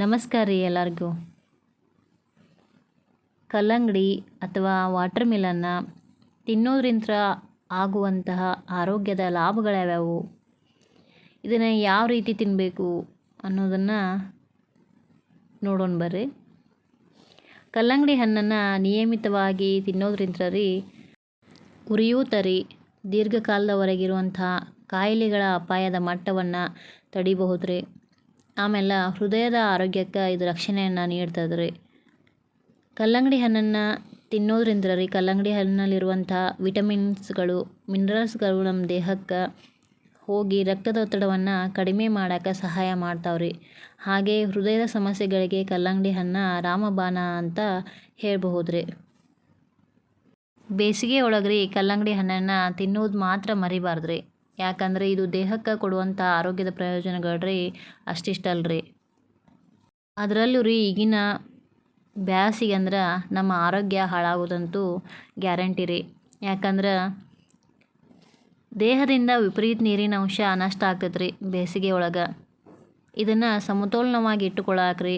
ನಮಸ್ಕಾರ ರೀ ಎಲ್ಲರಿಗೂ. ಕಲ್ಲಂಗಡಿ ಅಥವಾ ವಾಟರ್ ಮಿಲನ್ನ ತಿನ್ನೋದ್ರಿಂದ ಆಗುವಂತಹ ಆರೋಗ್ಯದ ಲಾಭಗಳ್ಯಾವ್ಯಾವು ಇದನ್ನು ಯಾವ ರೀತಿ ತಿನ್ನಬೇಕು ಅನ್ನೋದನ್ನು ನೋಡೋಣ ಬರ್ರಿ. ಕಲ್ಲಂಗಡಿ ಹಣ್ಣನ್ನು ನಿಯಮಿತವಾಗಿ ತಿನ್ನೋದ್ರಿಂದ ರೀ ಉರಿಯೂತ ರೀ ದೀರ್ಘಕಾಲದವರೆಗಿರುವಂತಹ ಕಾಯಿಲೆಗಳ ಅಪಾಯದ ಮಟ್ಟವನ್ನು ತಡಿಬಹುದು ರೀ ಆಮೇಲೆ ಹೃದಯದ ಆರೋಗ್ಯಕ್ಕೆ ಇದು ರಕ್ಷಣೆಯನ್ನು ನೀಡ್ತದೆ ರೀ ಕಲ್ಲಂಗಡಿ ಹಣ್ಣನ್ನು ತಿನ್ನೋದ್ರಿಂದ ರೀ, ಕಲ್ಲಂಗಡಿ ಹಣ್ಣಲ್ಲಿರುವಂಥ ವಿಟಮಿನ್ಸ್ಗಳು, ಮಿನರಲ್ಸ್ಗಳು ನಮ್ಮ ದೇಹಕ್ಕೆ ಹೋಗಿ ರಕ್ತದ ಒತ್ತಡವನ್ನು ಕಡಿಮೆ ಮಾಡೋಕ್ಕೆ ಸಹಾಯ ಮಾಡ್ತಾವೆ ರೀ ಹಾಗೆ ಹೃದಯದ ಸಮಸ್ಯೆಗಳಿಗೆ ಕಲ್ಲಂಗಡಿ ಹಣ್ಣು ರಾಮಬಾಣ ಅಂತ ಹೇಳಬಹುದು ರೀ ಬೇಸಿಗೆ ಒಳಗೆ ರೀ ಕಲ್ಲಂಗಡಿ ಹಣ್ಣನ್ನು ತಿನ್ನೋದು ಮಾತ್ರ ಮರಿಬಾರ್ದು ರೀ ಯಾಕಂದರೆ ಇದು ದೇಹಕ್ಕೆ ಕೊಡುವಂಥ ಆರೋಗ್ಯದ ಪ್ರಯೋಜನಗಳು ರೀ ಅಷ್ಟಿಷ್ಟಲ್ಲ ಅದರಲ್ಲೂ ರೀ ಈಗಿನ ಬ್ಯಾಸಿಗೆ ಅಂದ್ರೆ ನಮ್ಮ ಆರೋಗ್ಯ ಹಾಳಾಗೋದಂತೂ ಗ್ಯಾರಂಟಿ ರೀ. ಯಾಕಂದ್ರೆ ದೇಹದಿಂದ ವಿಪರೀತ ನೀರಿನ ಅಂಶ ನಷ್ಟ ಆಗ್ತೈತೆ ರೀ ಬೇಸಿಗೆ ಒಳಗೆ. ಇದನ್ನು ಸಮತೋಲನವಾಗಿ ಇಟ್ಟುಕೊಳ್ಳಾಕ್ರಿ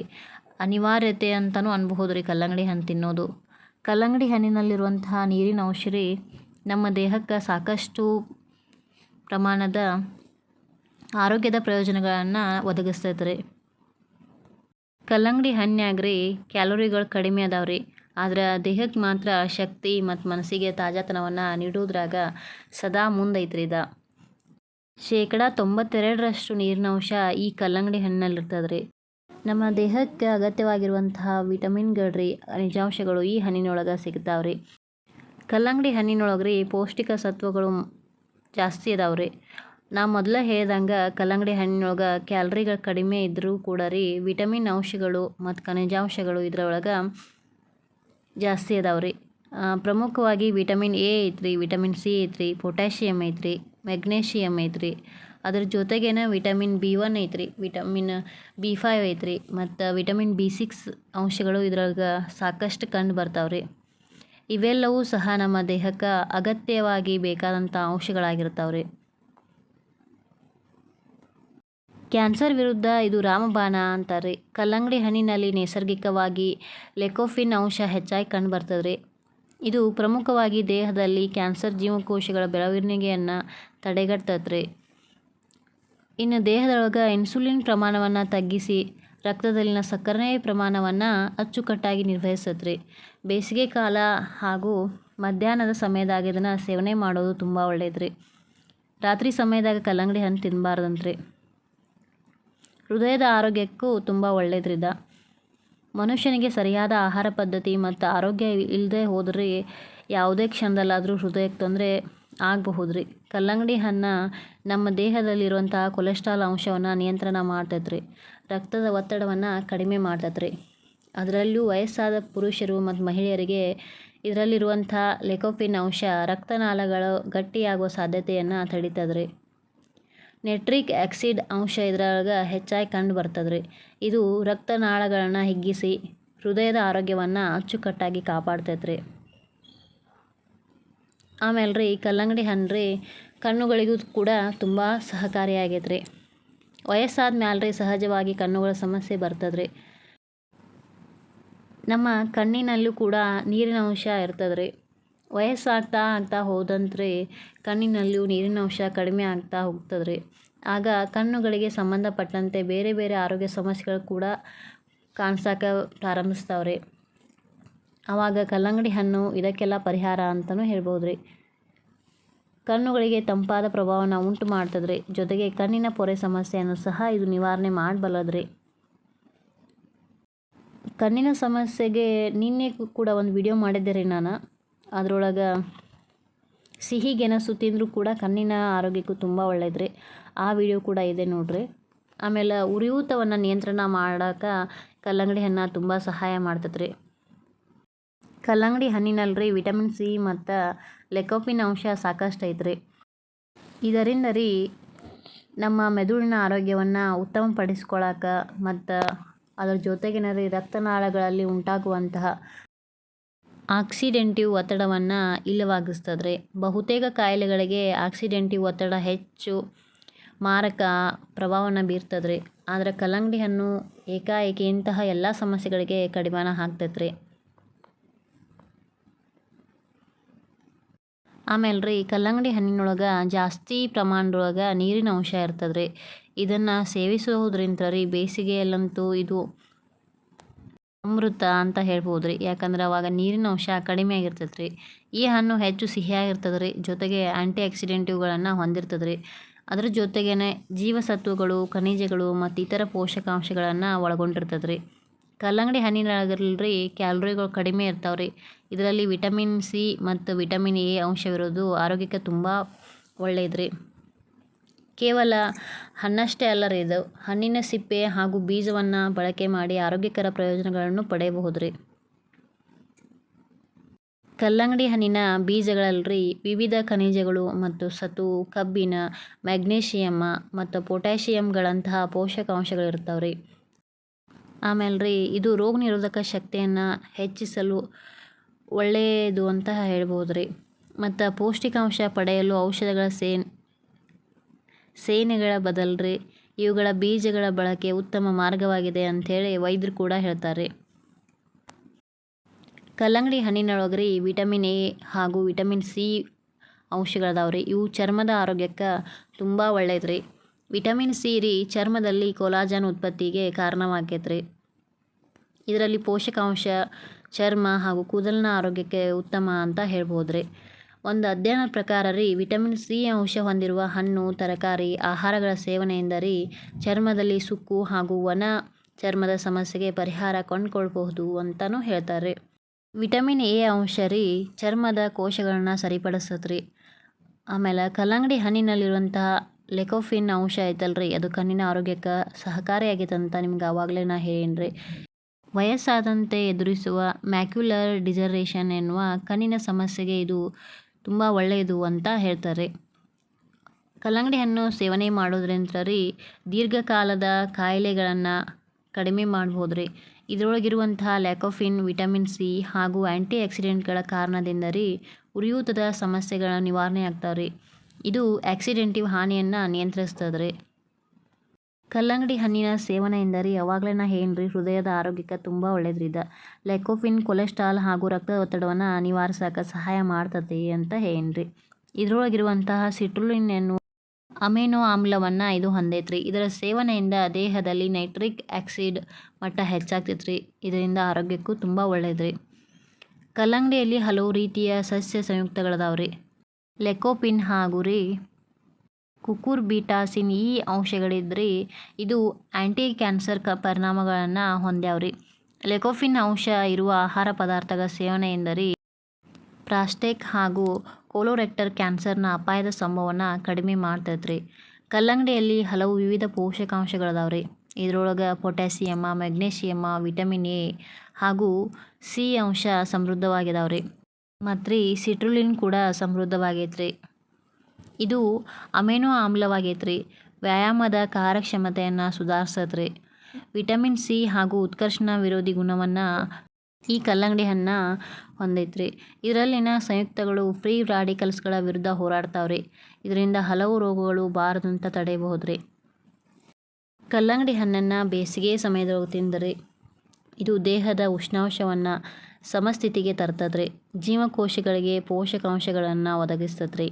ಅನಿವಾರ್ಯತೆ ಅಂತಲೂ ಅನ್ಬಹುದು ರೀ ಕಲ್ಲಂಗಡಿ ಹಣ್ಣು ತಿನ್ನೋದು. ಕಲ್ಲಂಗಡಿ ಹಣ್ಣಿನಲ್ಲಿರುವಂತಹ ನೀರಿನ ಅಂಶ ರೀ ನಮ್ಮ ದೇಹಕ್ಕೆ ಸಾಕಷ್ಟು ಪ್ರಮಾಣದ ಆರೋಗ್ಯದ ಪ್ರಯೋಜನಗಳನ್ನು ಒದಗಿಸ್ತೈತೆ ರೀ ಕಲ್ಲಂಗಡಿ ಹಣ್ಣಾಗ್ರಿ ಕ್ಯಾಲೋರಿಗಳು ಕಡಿಮೆ ಅದಾವೆ ರೀ ಆದ್ರೆ ದೇಹಕ್ಕೆ ಮಾತ್ರ ಶಕ್ತಿ ಮತ್ತು ಮನಸ್ಸಿಗೆ ತಾಜಾತನವನ್ನು ನೀಡೋದ್ರಾಗ ಸದಾ ಮುಂದೈತ್ರಿ ಇದ. ಶೇಕಡ ತೊಂಬತ್ತೆರಡರಷ್ಟು ನೀರಿನ ಅಂಶ ಈ ಕಲ್ಲಂಗಡಿ ಹಣ್ಣಲ್ಲಿರ್ತದೆ ರೀ ನಮ್ಮ ದೇಹಕ್ಕೆ ಅಗತ್ಯವಾಗಿರುವಂತಹ ವಿಟಮಿನ್ಗಳು ರೀ ಖನಿಜಾಂಶಗಳು ಈ ಹಣ್ಣಿನೊಳಗೆ ಸಿಗ್ತಾವೆ ರೀ ಕಲ್ಲಂಗಡಿ ಹಣ್ಣಿನೊಳಗೆ ರೀ ಪೌಷ್ಟಿಕ ಸತ್ವಗಳು ಜಾಸ್ತಿ ಇದಾವೆ ರೀ ನಾ ಮೊದಲೇ ಹೇಳ್ದಂಗೆ ಕಲ್ಲಂಗಡಿ ಹಣ್ಣಿನೊಳಗೆ ಕ್ಯಾಲ್ರಿಗಳು ಕಡಿಮೆ ಇದ್ದರೂ ಕೂಡ ರೀ ವಿಟಮಿನ್ ಅಂಶಗಳು ಮತ್ತು ಖನಿಜಾಂಶಗಳು ಇದರೊಳಗೆ ಜಾಸ್ತಿ ಇದಾವೆ ರೀ ಪ್ರಮುಖವಾಗಿ ವಿಟಮಿನ್ ಎ ಐತ್ರಿ, ವಿಟಮಿನ್ ಸಿ ಐತ್ರಿ ಪೊಟ್ಯಾಷಿಯಮ್ ಐತ್ರಿ ಮೆಗ್ನೇಷಿಯಮ್ ಐತ್ರಿ. ಅದ್ರ ಜೊತೆಗೇನ ವಿಟಮಿನ್ ಬಿ ಒನ್ ಐತ್ರಿ, ವಿಟಮಿನ್ ಬಿ ಫೈವ್ ಐತ್ರಿ, ಮತ್ತು ವಿಟಮಿನ್ ಬಿ ಸಿಕ್ಸ್ ಅಂಶಗಳು ಇದ್ರೊಳಗೆ ಸಾಕಷ್ಟು ಕಂಡು ಬರ್ತಾವೆ ರೀ ಇವೆಲ್ಲವೂ ಸಹ ನಮ್ಮ ದೇಹಕ್ಕೆ ಅಗತ್ಯವಾಗಿ ಬೇಕಾದಂಥ ಅಂಶಗಳಾಗಿರ್ತಾವ್ರಿ ಕ್ಯಾನ್ಸರ್ ವಿರುದ್ಧ ಇದು ರಾಮಬಾಣ ಅಂತಾರೆ. ಕಲ್ಲಂಗಡಿ ಹಣ್ಣಿನಲ್ಲಿ ನೈಸರ್ಗಿಕವಾಗಿ ಲೆಕೋಫಿನ್ ಅಂಶ ಹೆಚ್ಚಾಗಿ ಕಂಡುಬರ್ತದ್ರಿ ಇದು ಪ್ರಮುಖವಾಗಿ ದೇಹದಲ್ಲಿ ಕ್ಯಾನ್ಸರ್ ಜೀವಕೋಶಗಳ ಬೆಳವಣಿಗೆಯನ್ನು ತಡೆಗಟ್ತದೆ. ರೀ ಇನ್ನು ದೇಹದೊಳಗೆ ಇನ್ಸುಲಿನ್ ಪ್ರಮಾಣವನ್ನು ತಗ್ಗಿಸಿ ರಕ್ತದಲ್ಲಿನ ಸಕ್ಕರೆ ಪ್ರಮಾಣವನ್ನು ಅಚ್ಚುಕಟ್ಟಾಗಿ ನಿರ್ವಹಿಸತ್ರಿ. ಬೇಸಿಗೆ ಕಾಲ ಹಾಗೂ ಮಧ್ಯಾಹ್ನದ ಸಮಯದಾಗ ಇದನ್ನು ಸೇವನೆ ಮಾಡೋದು ತುಂಬ ಒಳ್ಳೇದು ರೀ ರಾತ್ರಿ ಸಮಯದಾಗ ಕಲ್ಲಂಗಡಿ ಹಣ್ಣು ತಿನ್ನಬಾರ್ದಂತ್ರಿ ಹೃದಯದ ಆರೋಗ್ಯಕ್ಕೂ ತುಂಬ ಒಳ್ಳೆಯದ್ರಿದ ಮನುಷ್ಯನಿಗೆ ಸರಿಯಾದ ಆಹಾರ ಪದ್ಧತಿ ಮತ್ತು ಆರೋಗ್ಯ ಇಲ್ಲದೆ ಹೋದ್ರಿ ಯಾವುದೇ ಕ್ಷಣದಲ್ಲಾದರೂ ಹೃದಯಕ್ಕೆ ತೊಂದರೆ ಆಗಬಹುದು ಕಲ್ಲಂಗಡಿ ಹಣ್ಣು ನಮ್ಮ ದೇಹದಲ್ಲಿರುವಂತಹ ಕೊಲೆಸ್ಟ್ರಾಲ್ ಅಂಶವನ್ನು ನಿಯಂತ್ರಣ ಮಾಡ್ತೈತೆ ರೀ ರಕ್ತದ ಒತ್ತಡವನ್ನು ಕಡಿಮೆ ಮಾಡ್ತತ್ರಿ. ಅದರಲ್ಲೂ ವಯಸ್ಸಾದ ಪುರುಷರು ಮತ್ತು ಮಹಿಳೆಯರಿಗೆ ಇದರಲ್ಲಿರುವಂಥ ಲೆಕೋಪಿನ್ ಅಂಶ ರಕ್ತನಾಳಗಳು ಗಟ್ಟಿಯಾಗುವ ಸಾಧ್ಯತೆಯನ್ನು ತಡಿತದ್ರಿ. ನೆಟ್ರಿಕ್ ಆಕ್ಸಿಡ್ ಅಂಶ ಇದ್ರೊಳಗೆ ಹೆಚ್ಚಾಗಿ ಕಂಡು ಬರ್ತದ್ರಿ. ಇದು ರಕ್ತನಾಳಗಳನ್ನು ಹಿಗ್ಗಿಸಿ ಹೃದಯದ ಆರೋಗ್ಯವನ್ನು ಅಚ್ಚುಕಟ್ಟಾಗಿ ಕಾಪಾಡ್ತೈತ್ರಿ. ಆಮೇಲೆ ರೀ ಕಲ್ಲಂಗಡಿ ಹಣ್ಣು ರೀ ಕಣ್ಣುಗಳಿಗೂ ಕೂಡ ತುಂಬ ಸಹಕಾರಿಯಾಗೈತೆ ರೀ ವಯಸ್ಸಾದ ಮ್ಯಾಲ್ರಿ ಸಹಜವಾಗಿ ಕಣ್ಣುಗಳ ಸಮಸ್ಯೆ ಬರ್ತದ್ರಿ. ನಮ್ಮ ಕಣ್ಣಿನಲ್ಲೂ ಕೂಡ ನೀರಿನ ಅಂಶ ಇರ್ತದ್ರಿ. ವಯಸ್ಸಾಗ್ತಾ ಆಗ್ತಾ ಹೋದಂತ್ರೆ ಕಣ್ಣಿನಲ್ಲೂ ನೀರಿನ ಅಂಶ ಕಡಿಮೆ ಆಗ್ತಾ ಹೋಗ್ತದ್ರಿ. ಆಗ ಕಣ್ಣುಗಳಿಗೆ ಸಂಬಂಧಪಟ್ಟಂತೆ ಬೇರೆ ಬೇರೆ ಆರೋಗ್ಯ ಸಮಸ್ಯೆಗಳು ಕೂಡ ಕಾಣಿಸೋಕೆ ಪ್ರಾರಂಭಿಸ್ತಾವ್ರಿ. ಆವಾಗ ಕಲ್ಲಂಗಡಿ ಹಣ್ಣು ಇದಕ್ಕೆಲ್ಲ ಪರಿಹಾರ ಅಂತಲೂ ಹೇಳ್ಬೋದು ರೀ ಕಣ್ಣುಗಳಿಗೆ ತಂಪಾದ ಪ್ರಭಾವನ ಉಂಟು ಮಾಡ್ತದ್ರೆ, ಜೊತೆಗೆ ಕಣ್ಣಿನ ಪೊರೆ ಸಮಸ್ಯೆಯನ್ನು ಸಹ ಇದು ನಿವಾರಣೆ ಮಾಡಬಲ್ಲದ್ರೆ. ಕಣ್ಣಿನ ಸಮಸ್ಯೆಗೆ ನಿನ್ನೆ ಕೂಡ ಒಂದು ವಿಡಿಯೋ ಮಾಡಿದ್ದೆ ರೀ ನಾನು. ಅದರೊಳಗೆ ಸಿಹಿ, ಗೆಣಸು ತಿಂದರೂ ಕೂಡ ಕಣ್ಣಿನ ಆರೋಗ್ಯಕ್ಕೂ ತುಂಬ ಒಳ್ಳೆಯದ್ರಿ ಆ ವಿಡಿಯೋ ಕೂಡ ಇದೆ ನೋಡ್ರಿ. ಆಮೇಲೆ ಉರಿಯೂತವನ್ನು ನಿಯಂತ್ರಣ ಮಾಡೋಕೆ ಕಲ್ಲಂಗಡಿ ಹಣ್ಣು ತುಂಬ ಸಹಾಯ ಮಾಡ್ತದ್ರಿ ಕಲ್ಲಂಗಡಿ ಹಣ್ಣಿನಲ್ಲಿ ರೀ ವಿಟಮಿನ್ ಸಿ ಮತ್ತು ಲೆಕೋಪಿನ್ ಅಂಶ ಸಾಕಷ್ಟು ಐತ್ರಿ ಇದರಿಂದ ರೀ ನಮ್ಮ ಮೆದುಳಿನ ಆರೋಗ್ಯವನ್ನು ಉತ್ತಮಪಡಿಸ್ಕೊಳಕ್ಕೆ ಮತ್ತು ಅದರ ಜೊತೆಗಿನ ರೀ ರಕ್ತನಾಳಗಳಲ್ಲಿ ಉಂಟಾಗುವಂತಹ ಆಕ್ಸಿಡೆಂಟಿವ್ ಒತ್ತಡವನ್ನು ಇಲ್ಲವಾಗಿಸ್ತದೆ ರೀ ಬಹುತೇಕ ಕಾಯಿಲೆಗಳಿಗೆ ಆಕ್ಸಿಡೆಂಟಿವ್ ಒತ್ತಡ ಹೆಚ್ಚು ಮಾರಕ ಪ್ರಭಾವನ ಬೀರ್ತದೆ ರೀ ಆದ್ರೆ ಕಲ್ಲಂಗಡಿ ಹಣ್ಣು ಏಕಾಏಕಿ ಇಂತಹ ಎಲ್ಲ ಸಮಸ್ಯೆಗಳಿಗೆ ಕಡಿವಾಣ ಹಾಕ್ತೈತೆ ಆಮೇಲೆ ರೀ ಕಲ್ಲಂಗಡಿ ಹಣ್ಣಿನೊಳಗೆ ಜಾಸ್ತಿ ಪ್ರಮಾಣದೊಳಗೆ ನೀರಿನ ಅಂಶ ಇರ್ತದೆ ರೀ ಇದನ್ನು ಸೇವಿಸೋದ್ರಿಂದ ರೀ ಬೇಸಿಗೆಯಲ್ಲಂತೂ ಇದು ಅಮೃತ ಅಂತ ಹೇಳ್ಬೋದು ರೀ ಯಾಕಂದ್ರೆ ಅವಾಗ ನೀರಿನ ಅಂಶ ಕಡಿಮೆ ಆಗಿರ್ತೈತೆ ರೀ ಈ ಹಣ್ಣು ಹೆಚ್ಚು ಸಿಹಿಯಾಗಿರ್ತದೆ ರೀ ಜೊತೆಗೆ ಆ್ಯಂಟಿ ಆಕ್ಸಿಡೆಂಟಿವ್ಗಳನ್ನು ಹೊಂದಿರ್ತದೆ ರೀ ಅದ್ರ ಜೊತೆಗೇ ಜೀವಸತ್ವಗಳು, ಖನಿಜಗಳು ಮತ್ತು ಇತರ ಪೋಷಕಾಂಶಗಳನ್ನು ಒಳಗೊಂಡಿರ್ತದೆ ರೀ ಕಲ್ಲಂಗಡಿ ಹಣ್ಣಿನಾಗಿರಲ್ರಿ ಕ್ಯಾಲೋರಿಗಳು ಕಡಿಮೆ ಇರ್ತಾವೆ ರೀ ಇದರಲ್ಲಿ ವಿಟಮಿನ್ ಸಿ ಮತ್ತು ವಿಟಮಿನ್ ಎ ಅಂಶವಿರೋದು ಆರೋಗ್ಯಕ್ಕೆ ತುಂಬ ಒಳ್ಳೆಯದು ರೀ ಕೇವಲ ಹಣ್ಣಷ್ಟೇ ಅಲ್ಲ ರೀ ಇದು. ಹಣ್ಣಿನ ಸಿಪ್ಪೆ ಹಾಗೂ ಬೀಜವನ್ನು ಬಳಕೆ ಮಾಡಿ ಆರೋಗ್ಯಕರ ಪ್ರಯೋಜನಗಳನ್ನು ಪಡೆಯಬಹುದು ರೀ ಕಲ್ಲಂಗಡಿ ಹಣ್ಣಿನ ಬೀಜಗಳಲ್ಲಿ ವಿವಿಧ ಖನಿಜಗಳು ಮತ್ತು ಸತು ಕಬ್ಬಿನ ಮ್ಯಾಗ್ನೇಷಿಯಮ್ ಮತ್ತು ಪೊಟ್ಯಾಷಿಯಮ್ಗಳಂತಹ ಪೋಷಕಾಂಶಗಳಿರ್ತಾವೆ ರೀ ಆಮೇಲೆ ರೀ ಇದು ರೋಗ ನಿರೋಧಕ ಶಕ್ತಿಯನ್ನು ಹೆಚ್ಚಿಸಲು ಒಳ್ಳೆಯದು ಅಂತ ಹೇಳ್ಬೋದು ರೀ ಮತ್ತು ಪೌಷ್ಟಿಕಾಂಶ ಪಡೆಯಲು ಔಷಧಗಳ ಸೇನ್, ಸೇನೆಗಳ ಬದಲ್ರಿ. ಇವುಗಳ ಬೀಜಗಳ ಬಳಕೆ ಉತ್ತಮ ಮಾರ್ಗವಾಗಿದೆ ಅಂಥೇಳಿ ವೈದ್ಯರು ಕೂಡ ಹೇಳ್ತಾರೆ ಕಲ್ಲಂಗಡಿ ಹಣ್ಣಿನೊಳಗೆ ರೀ ವಿಟಮಿನ್ ಎ ಹಾಗೂ ವಿಟಮಿನ್ ಸಿ ಅಂಶಗಳದಾವ್ರಿ ಇವು ಚರ್ಮದ ಆರೋಗ್ಯಕ್ಕೆ ತುಂಬ ಒಳ್ಳೆಯದು ರೀ ವಿಟಮಿನ್ ಸಿ ರೀ ಚರ್ಮದಲ್ಲಿ ಕೊಲಾಜನ್ ಉತ್ಪತ್ತಿಗೆ ಕಾರಣವಾಗೈತೆ ರೀ ಇದರಲ್ಲಿ ಪೋಷಕಾಂಶ, ಚರ್ಮ ಹಾಗೂ ಕೂದಲಿನ ಆರೋಗ್ಯಕ್ಕೆ ಉತ್ತಮ ಅಂತ ಹೇಳ್ಬೋದು ರೀ ಒಂದು ಅಧ್ಯಯನದ ಪ್ರಕಾರ ರೀ, ವಿಟಮಿನ್ ಸಿ ಅಂಶ ಹೊಂದಿರುವ ಹಣ್ಣು, ತರಕಾರಿ, ಆಹಾರಗಳ ಸೇವನೆಯಿಂದ ರೀ ಚರ್ಮದಲ್ಲಿ ಸುಕ್ಕು ಹಾಗೂ ಒಣ ಚರ್ಮದ ಸಮಸ್ಯೆಗೆ ಪರಿಹಾರ ಕೊಂಡ್ಕೊಳ್ಬಹುದು ಅಂತಲೂ ಹೇಳ್ತಾರೆ ವಿಟಮಿನ್ ಎ ಅಂಶ ರೀ, ಚರ್ಮದ ಕೋಶಗಳನ್ನ ಸರಿಪಡಿಸತ್ರಿ ಆಮೇಲೆ ಕಲ್ಲಂಗಡಿ ಹಣ್ಣಿನಲ್ಲಿರುವಂತಹ ಲೆಕೋಫಿನ್ ಅಂಶ ಐತಲ್ರಿ, ಅದು ಕಣ್ಣಿನ ಆರೋಗ್ಯಕ್ಕೆ ಸಹಕಾರಿಯಾಗೈತೆ ಅಂತ ನಿಮ್ಗೆ ಆವಾಗಲೇ ನಾ ಹೇಳೀನಿ ವಯಸ್ಸಾದಂತೆ ಎದುರಿಸುವ ಮ್ಯಾಕ್ಯುಲರ್ ಡಿಸರೇಷನ್ ಎನ್ನುವ ಕಣ್ಣಿನ ಸಮಸ್ಯೆಗೆ ಇದು ತುಂಬ ಒಳ್ಳೆಯದು ಅಂತ ಹೇಳ್ತಾರೆ. ಕಲ್ಲಂಗಡಿ ಹಣ್ಣು ಸೇವನೆ ಮಾಡೋದ್ರಿಂದ ರೀ ದೀರ್ಘಕಾಲದ ಕಾಯಿಲೆಗಳನ್ನು ಕಡಿಮೆ ಮಾಡ್ಬೋದು ರೀ ಇದರೊಳಗಿರುವಂತಹ ಲ್ಯಾಕೋಫಿನ್ ವಿಟಮಿನ್ ಸಿ ಹಾಗೂ ಆ್ಯಂಟಿ ಆಕ್ಸಿಡೆಂಟ್ಗಳ ಕಾರಣದಿಂದ ರೀ ಉರಿಯೂತದ ಸಮಸ್ಯೆಗಳ ನಿವಾರಣೆ ಆಗ್ತಾವೆ ರೀ ಇದು ಆಕ್ಸಿಡೆಂಟಿವ್ ಹಾನಿಯನ್ನು ನಿಯಂತ್ರಿಸ್ತದ್ರಿ. ಕಲ್ಲಂಗಡಿ ಹಣ್ಣಿನ ಸೇವನೆ ಎಂದರೆ ಯಾವಾಗಲೇ ನಾ ರೀ ಹೃದಯದ ಆರೋಗ್ಯಕ್ಕೆ ತುಂಬ ಒಳ್ಳೇದ್ರಿ ಇದು. ಲೆಕೋಫಿನ್ ಕೊಲೆಸ್ಟ್ರಾಲ್ ಹಾಗೂ ರಕ್ತದ ಒತ್ತಡವನ್ನು ನಿವಾರಿಸೋಕೆ ಸಹಾಯ ಮಾಡ್ತತಿ ಅಂತ ಹೇಳ್ರಿ. ಇದರೊಳಗಿರುವಂತಹ ಸಿಟ್ರುಲಿನ್ ಎನ್ನುವ ಅಮೆನೋ ಆಮ್ಲವನ್ನು ಇದು ಹೊಂದೈತ್ರಿ. ಇದರ ಸೇವನೆಯಿಂದ ದೇಹದಲ್ಲಿ ನೈಟ್ರಿಕ್ ಆಕ್ಸಿಡ್ ಮಟ್ಟ ಹೆಚ್ಚಾಗ್ತೈತ್ರಿ. ಇದರಿಂದ ಆರೋಗ್ಯಕ್ಕೂ ತುಂಬ ಒಳ್ಳೇದ್ರಿ. ಕಲ್ಲಂಗಡಿಯಲ್ಲಿ ಹಲವು ರೀತಿಯ ಸಸ್ಯ ಸಂಯುಕ್ತಗಳದಾವ್ರಿ. ಲೆಕೋಪಿನ್ ಹಾಗೂ ರೀ ಕುಕುರ್ಬಿಟಾಸಿನ್ ಈ ಅಂಶಗಳಿದ್ರಿ ಇದು ಆ್ಯಂಟಿ ಕ್ಯಾನ್ಸರ್ ಕ ಪರಿಣಾಮಗಳನ್ನು ಹೊಂದ್ಯಾವ್ರಿ ಲೆಕೋಫಿನ್ ಅಂಶ ಇರುವ ಆಹಾರ ಪದಾರ್ಥಗಳ ಸೇವನೆಯಿಂದ ರೀ ಪ್ರಾಸ್ಟೇಕ್ ಹಾಗೂ ಕೋಲೋರೆಕ್ಟರ್ ಕ್ಯಾನ್ಸರ್ನ ಅಪಾಯದ ಸಂಭವನ ಕಡಿಮೆ ಮಾಡ್ತೈತ್ರಿ ಕಲ್ಲಂಗಡಿಯಲ್ಲಿ ಹಲವು ವಿವಿಧ ಪೋಷಕಾಂಶಗಳದಾವ್ರಿ ಇದರೊಳಗೆ ಪೊಟ್ಯಾಸಿಯಮ್ಮ ಮೆಗ್ನೇಷಿಯಮ್ಮ ವಿಟಮಿನ್ ಎ ಹಾಗೂ ಸಿ ಅಂಶ ಸಮೃದ್ಧವಾಗಿದಾವ್ರಿ ಮತ್ತು ರೀ ಸಿಟ್ರುಲಿನ್ ಕೂಡ ಸಮೃದ್ಧವಾಗೈತ್ರಿ. ಇದು ಅಮೆನೋ ಆಮ್ಲವಾಗೈತ್ರಿ. ವ್ಯಾಯಾಮದ ಕಾರ್ಯಕ್ಷಮತೆಯನ್ನು ಸುಧಾರಿಸತ್ರಿ. ವಿಟಮಿನ್ ಸಿ ಹಾಗೂ ಉತ್ಕರ್ಷಣ ವಿರೋಧಿ ಗುಣವನ್ನು ಈ ಕಲ್ಲಂಗಡಿ ಹಣ್ಣು ಹೊಂದೈತ್ರಿ. ಇದರಲ್ಲಿನ ಸಂಯುಕ್ತಗಳು ಫ್ರೀ ರಾಡಿಕಲ್ಸ್ಗಳ ವಿರುದ್ಧ ಹೋರಾಡ್ತಾವ್ರಿ. ಇದರಿಂದ ಹಲವು ರೋಗಗಳು ಬಾರದಂತ ತಡೆಯಬಹುದ್ರಿ. ಕಲ್ಲಂಗಡಿ ಹಣ್ಣನ್ನು ಬೇಸಿಗೆ ಸಮಯದೊಳಗೆ ತಿಂದರೆ. ಇದು ದೇಹದ ಉಷ್ಣಾಂಶವನ್ನು ಸಮಸ್ಥಿತಿಗೆ ತರ್ತದ್ರಿ. ಜೀವಕೋಶಗಳಿಗೆ ಪೋಷಕಾಂಶಗಳನ್ನು ಒದಗಿಸ್ತದ್ರಿ.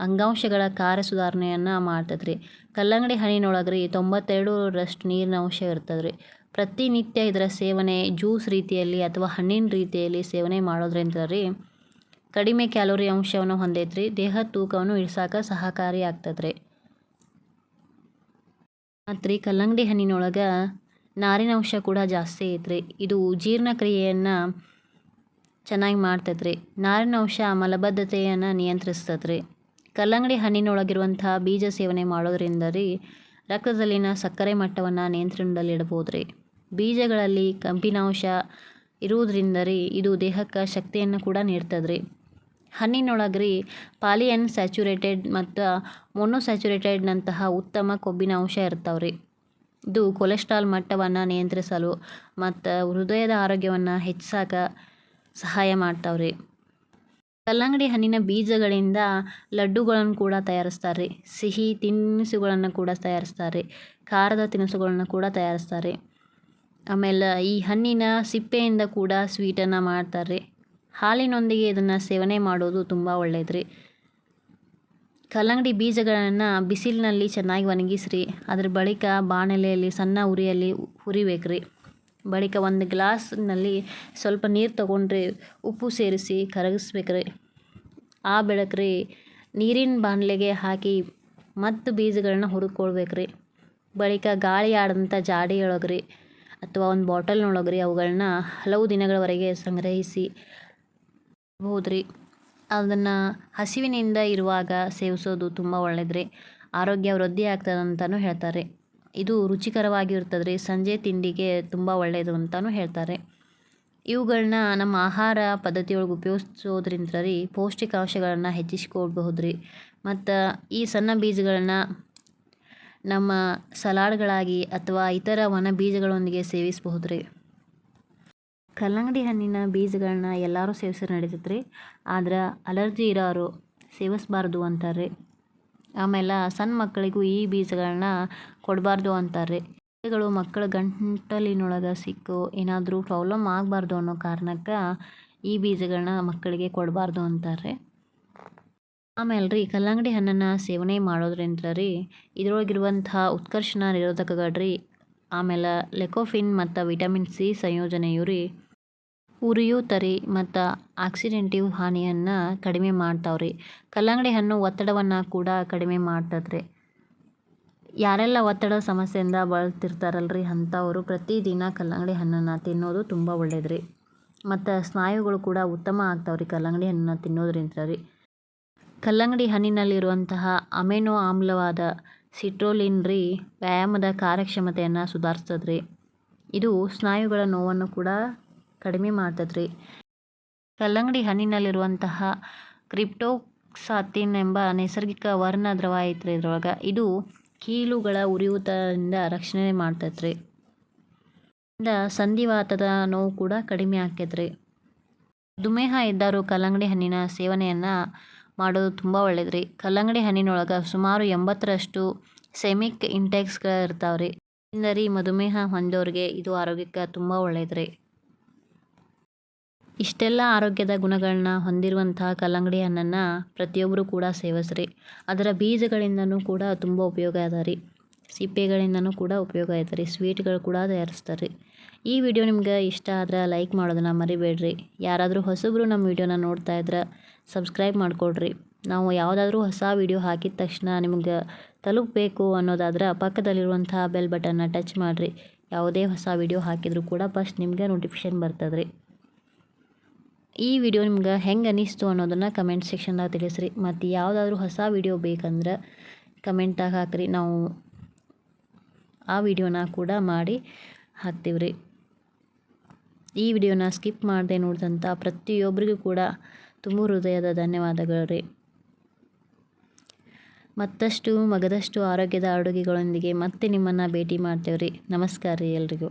ಅಂಗಾಂಶಗಳ ಕಾರ್ಯ ಸುಧಾರಣೆಯನ್ನು ಮಾಡ್ತದ್ರಿ. ಕಲ್ಲಂಗಡಿ ಹಣ್ಣಿನೊಳಗ್ರಿ ತೊಂಬತ್ತೆರಡರಷ್ಟು ನೀರಿನ ಅಂಶ ಇರ್ತದ್ರಿ. ಪ್ರತಿನಿತ್ಯ ಇದರ ಸೇವನೆ ಜ್ಯೂಸ್ ರೀತಿಯಲ್ಲಿ ಅಥವಾ ಹಣ್ಣಿನ ರೀತಿಯಲ್ಲಿ ಸೇವನೆ ಮಾಡೋದ್ರಿಂದ ರೀ ಕಡಿಮೆ ಕ್ಯಾಲೋರಿ ಅಂಶವನ್ನು ಹೊಂದೈತ್ರಿ. ದೇಹ ತೂಕವನ್ನು ಇಳಿಸಾಕ ಸಹಕಾರಿ ಆಗ್ತದೆ ರೀ ಮತ್ತು ಕಲ್ಲಂಗಡಿ ಹಣ್ಣಿನೊಳಗೆ ನಾರಿನ ಅಂಶ ಕೂಡ ಜಾಸ್ತಿ ಐತ್ರಿ. ಇದು ಜೀರ್ಣಕ್ರಿಯೆಯನ್ನು ಚೆನ್ನಾಗಿ ಮಾಡ್ತೈತ್ರಿ ನಾರಿನ ಅಂಶ ಮಲಬದ್ಧತೆಯನ್ನು ನಿಯಂತ್ರಿಸ್ತದೆ ಕಲ್ಲಂಗಡಿ ಹಣ್ಣಿನೊಳಗಿರುವಂಥ ಬೀಜ ಸೇವನೆ ಮಾಡೋದ್ರಿಂದ ರೀ ರಕ್ತದಲ್ಲಿನ ಸಕ್ಕರೆ ಮಟ್ಟವನ್ನು ನಿಯಂತ್ರಣದಲ್ಲಿಡ್ಬೋದು ರೀ ಬೀಜಗಳಲ್ಲಿ ಕಂಪಿನಾಂಶ ಇರುವುದರಿಂದ ರೀ ಇದು ದೇಹಕ್ಕೆ ಶಕ್ತಿಯನ್ನು ಕೂಡ ನೀಡ್ತದೆ ರೀ ಹಣ್ಣಿನೊಳಗೆ ರೀ ಪಾಲಿಯನ್ ಸ್ಯಾಚುರೇಟೆಡ್ ಮತ್ತು ಮೊನೊಸ್ಯಾಚುರೇಟೆಡ್ನಂತಹ ಉತ್ತಮ ಕೊಬ್ಬಿನ ಅಂಶ ರೀ ಇದು ಕೊಲೆಸ್ಟ್ರಾಲ್ ಮಟ್ಟವನ್ನು ನಿಯಂತ್ರಿಸಲು ಮತ್ತು ಹೃದಯದ ಆರೋಗ್ಯವನ್ನು ಹೆಚ್ಚಿಸಾಕ ಸಹಾಯ ಮಾಡ್ತಾವ್ರಿ. ಕಲ್ಲಂಗಡಿ ಹಣ್ಣಿನ ಬೀಜಗಳಿಂದ ಲಡ್ಡುಗಳನ್ನು ಕೂಡ ತಯಾರಿಸ್ತಾರೆ ಸಿಹಿ ತಿನಿಸುಗಳನ್ನು ಕೂಡ ತಯಾರಿಸ್ತಾರೆ ಖಾರದ ತಿನಿಸುಗಳನ್ನು ಕೂಡ ತಯಾರಿಸ್ತಾರೆ ಆಮೇಲೆ ಈ ಹಣ್ಣಿನ ಸಿಪ್ಪೆಯಿಂದ ಕೂಡ ಸ್ವೀಟನ್ನು ಮಾಡ್ತಾರೆ ಹಾಲಿನೊಂದಿಗೆ ಇದನ್ನು ಸೇವನೆ ಮಾಡೋದು ತುಂಬ ಒಳ್ಳೆಯದ್ರಿ ಕಲ್ಲಂಗಡಿ ಬೀಜಗಳನ್ನು ಬಿಸಿಲಿನಲ್ಲಿ ಚೆನ್ನಾಗಿ ಒಣಗಿಸ್ರಿ. ಅದ್ರ ಬಳಿಕ ಬಾಣಲೆಯಲ್ಲಿ ಸಣ್ಣ ಉರಿಯಲ್ಲಿ ಹುರಿಬೇಕ್ರಿ. ಬಳಿಕ ಒಂದು ಗ್ಲಾಸ್ನಲ್ಲಿ ಸ್ವಲ್ಪ ನೀರು ತಗೊಂಡ್ರೆ ಉಪ್ಪು ಸೇರಿಸಿ ಕರಗಿಸ್ಬೇಕ್ರಿ. ಆ ಬೆಳಕ್ರಿ ನೀರಿನ ಬಾಣಲೆಗೆ ಹಾಕಿ ಮತ್ತು ಬೀಜಗಳನ್ನ ಹುರ್ಕೊಳ್ಬೇಕ್ರಿ. ಬಳಿಕ ಗಾಳಿ ಆಡಂಥ ಜಾಡಿಯೊಳಗ್ರಿ ಅಥವಾ ಒಂದು ಬಾಟಲ್ನೊಳಗ್ರಿ ಅವುಗಳನ್ನ ಹಲವು ದಿನಗಳವರೆಗೆ ಸಂಗ್ರಹಿಸಿ ಬಹುದ್ರಿ ಅದನ್ನು ಹಸಿವಿನಿಂದ ಇರುವಾಗ ಸೇವಿಸೋದು ತುಂಬ ಒಳ್ಳೆಯದ್ರಿ ಆರೋಗ್ಯ ವೃದ್ಧಿ ಆಗ್ತದಂತಲೂ ಹೇಳ್ತಾರೆ. ಇದು ರುಚಿಕರವಾಗಿರ್ತದೆ ಸಂಜೆ ತಿಂಡಿಗೆ ತುಂಬ ಒಳ್ಳೆಯದು ಅಂತಲೂ ಹೇಳ್ತಾರೆ. ಇವುಗಳನ್ನ ನಮ್ಮ ಆಹಾರ ಪದ್ಧತಿಯೊಳಗೆ ಉಪಯೋಗಿಸೋದ್ರಿಂದ ರೀ ಪೌಷ್ಟಿಕಾಂಶಗಳನ್ನು ಹೆಚ್ಚಿಸ್ಕೊಳ್ಬಹುದು ರೀ ಮತ್ತು ಈ ಸಣ್ಣ ಬೀಜಗಳನ್ನ ನಮ್ಮ ಸಲಾಡ್ಗಳಾಗಿ ಅಥವಾ ಇತರ ವನ ಬೀಜಗಳೊಂದಿಗೆ ಸೇವಿಸಬಹುದು ರೀ ಕಲ್ಲಂಗಡಿ ಹಣ್ಣಿನ ಬೀಜಗಳನ್ನ ಎಲ್ಲರೂ ಸೇವಿಸಿದ್ರೆ ನಡೀತೈತೆ ರೀ ಆದ್ರೆ ಅಲರ್ಜಿ ಇರೋರು ಸೇವಿಸಬಾರ್ದು ಅಂತಾರೆ ಆಮೇಲೆ ಸಣ್ಣ ಮಕ್ಕಳಿಗೂ ಈ ಬೀಜಗಳನ್ನ ಕೊಡಬಾರ್ದು ಅಂತಾರೆ. ಬೀಜಗಳು ಮಕ್ಕಳ ಗಂಟಲಿನೊಳಗೆ ಸಿಕ್ಕು ಏನಾದರೂ ಪ್ರಾಬ್ಲಮ್ ಆಗಬಾರ್ದು ಅನ್ನೋ ಕಾರಣಕ್ಕೆ ಈ ಬೀಜಗಳನ್ನ ಮಕ್ಕಳಿಗೆ ಕೊಡಬಾರ್ದು ಅಂತಾರೆ. ಆಮೇಲೆ ರೀ, ಕಲ್ಲಂಗಡಿ ಹಣ್ಣನ್ನು ಸೇವನೆ ಮಾಡೋದ್ರಿಂದ ರೀ, ಇದರೊಳಗಿರುವಂಥ ಉತ್ಕರ್ಷಣ ನಿರೋಧಕಗಳು ರೀ ಆಮೇಲೆ ಲೆಕೋಫಿನ್ ಮತ್ತು ವಿಟಮಿನ್ ಸಿ ಸಂಯೋಜನೆಯು ರೀ ಉರಿಯೂತರಿ ಮತ್ತು ಆಕ್ಸಿಡೆಂಟಿವ್ ಹಾನಿಯನ್ನು ಕಡಿಮೆ ಮಾಡ್ತಾವ್ರಿ. ಕಲ್ಲಂಗಡಿ ಹಣ್ಣು ಒತ್ತಡವನ್ನು ಕೂಡ ಕಡಿಮೆ ಮಾಡ್ತದ್ರಿ. ಯಾರೆಲ್ಲ ಒತ್ತಡ ಸಮಸ್ಯೆಯಿಂದ ಬಳಲ್ತಿರ್ತಾರಲ್ರಿ ಅಂಥವರು ಪ್ರತಿದಿನ ಕಲ್ಲಂಗಡಿ ಹಣ್ಣನ್ನು ತಿನ್ನೋದು ತುಂಬ ಒಳ್ಳೆಯದ್ರಿ ಮತ್ತು ಸ್ನಾಯುಗಳು ಕೂಡ ಉತ್ತಮ ಆಗ್ತಾವ್ರಿ ಕಲ್ಲಂಗಡಿ ಹಣ್ಣನ್ನು ತಿನ್ನೋದ್ರಿಂದ ರೀ. ಕಲ್ಲಂಗಡಿ ಹಣ್ಣಿನಲ್ಲಿರುವಂತಹ ಅಮೆನೋ ಆಮ್ಲವಾದ ಸಿಟ್ರೋಲಿನ್ ರೀ ವ್ಯಾಯಾಮದ ಕಾರ್ಯಕ್ಷಮತೆಯನ್ನು ಸುಧಾರಿಸ್ತದ್ರಿ. ಇದು ಸ್ನಾಯುಗಳ ನೋವನ್ನು ಕೂಡ ಕಡಿಮೆ ಮಾಡ್ತದ್ರಿ. ಕಲ್ಲಂಗಡಿ ಹಣ್ಣಿನಲ್ಲಿರುವಂತಹ ಕ್ರಿಪ್ಟೋಕ್ಸಾತಿನ್ ಎಂಬ ನೈಸರ್ಗಿಕ ವರ್ಣ ದ್ರವ ಐತ್ರಿ ಇದ್ರೊಳಗೆ. ಇದು ಕೀಲುಗಳ ಉರಿಯೂತದಿಂದ ರಕ್ಷಣೆ ಮಾಡ್ತೈತ್ರಿ. ಸಂಧಿವಾತದ ನೋವು ಕೂಡ ಕಡಿಮೆ ಆಕೈತ್ರಿ ಮಧುಮೇಹ ಇದ್ದಾರು ಕಲ್ಲಂಗಡಿ ಹಣ್ಣಿನ ಸೇವನೆಯನ್ನು ಮಾಡೋದು ತುಂಬ ಒಳ್ಳೇದ್ರಿ. ಕಲ್ಲಂಗಡಿ ಹಣ್ಣಿನೊಳಗೆ ಸುಮಾರು ಎಂಬತ್ತರಷ್ಟು ಸೆಮಿಕ್ ಇಂಟೆಕ್ಸ್ಗಳು ಇರ್ತಾವ್ರಿ ಇದರಿಂದ ರೀ ಮಧುಮೇಹ ಹೊಂದೋರಿಗೆ ಇದು ಆರೋಗ್ಯಕ್ಕೆ ತುಂಬ ಒಳ್ಳೇದ್ರಿ. ಇಷ್ಟೆಲ್ಲ ಆರೋಗ್ಯದ ಗುಣಗಳನ್ನ ಹೊಂದಿರುವಂತಹ ಕಲ್ಲಂಗಡಿ ಹಣ್ಣನ್ನು ಪ್ರತಿಯೊಬ್ಬರು ಕೂಡ ಸೇವಿಸ್ರಿ. ಅದರ ಬೀಜಗಳಿಂದನೂ ಕೂಡ ತುಂಬ ಉಪಯೋಗ ಅದ ರೀ. ಸಿಪ್ಪೆಗಳಿಂದನೂ ಕೂಡ ಉಪಯೋಗ ಐತೆ ರೀ. ಸ್ವೀಟ್ಗಳು ಕೂಡ ತಯಾರಿಸ್ತಾರೆ ರೀ. ಈ ವಿಡಿಯೋ ನಿಮ್ಗೆ ಇಷ್ಟ ಆದ್ರೆ ಲೈಕ್ ಮಾಡೋದನ್ನ ಮರಿಬೇಡ್ರಿ. ಯಾರಾದರೂ ಹೊಸಬ್ರು ನಮ್ಮ ವಿಡಿಯೋನ ನೋಡ್ತಾ ಇದ್ರೆ ಸಬ್ಸ್ಕ್ರೈಬ್ ಮಾಡಿಕೊಡ್ರಿ. ನಾವು ಯಾವುದಾದ್ರೂ ಹೊಸ ವಿಡಿಯೋ ಹಾಕಿದ ತಕ್ಷಣ ನಿಮ್ಗೆ ತಲುಪಬೇಕು ಅನ್ನೋದಾದ್ರೆ ಪಕ್ಕದಲ್ಲಿರುವಂಥ ಬೆಲ್ ಬಟನ್ನ ಟಚ್ ಮಾಡಿರಿ. ಯಾವುದೇ ಹೊಸ ವಿಡಿಯೋ ಹಾಕಿದರೂ ಕೂಡ ಫಸ್ಟ್ ನಿಮಗೆ ನೋಟಿಫಿಕೇಶನ್ ಬರ್ತದೆ ಈ ವಿಡಿಯೋ ನಿಮ್ಗೆ ಹೆಂಗೆ ಅನ್ನಿಸ್ತು ಅನ್ನೋದನ್ನು ಕಮೆಂಟ್ ಸೆಕ್ಷನ್ದಾಗ ತಿಳಿಸ್ರಿ. ಮತ್ತು ಯಾವುದಾದ್ರೂ ಹೊಸ ವಿಡಿಯೋ ಬೇಕಂದ್ರೆ ಕಮೆಂಟಾಗಿ ಹಾಕ್ರಿ. ನಾವು ಆ ವಿಡಿಯೋನ ಕೂಡ ಮಾಡಿ ಹಾಕ್ತೀವಿ ರೀ ಈ ವಿಡಿಯೋನ ಸ್ಕಿಪ್ ಮಾಡದೆ ನೋಡಿದಂಥ ಪ್ರತಿಯೊಬ್ಬರಿಗೂ ಕೂಡ ತುಂಬ ಹೃದಯದ ಧನ್ಯವಾದಗಳು ರೀ ಮತ್ತಷ್ಟು ಮಗದಷ್ಟು ಆರೋಗ್ಯದ ಅಡುಗೆಗಳೊಂದಿಗೆ ಮತ್ತೆ ನಿಮ್ಮನ್ನು ಭೇಟಿ ಮಾಡ್ತೇವೆ ರೀ ನಮಸ್ಕಾರ ರೀ ಎಲ್ರಿಗೂ.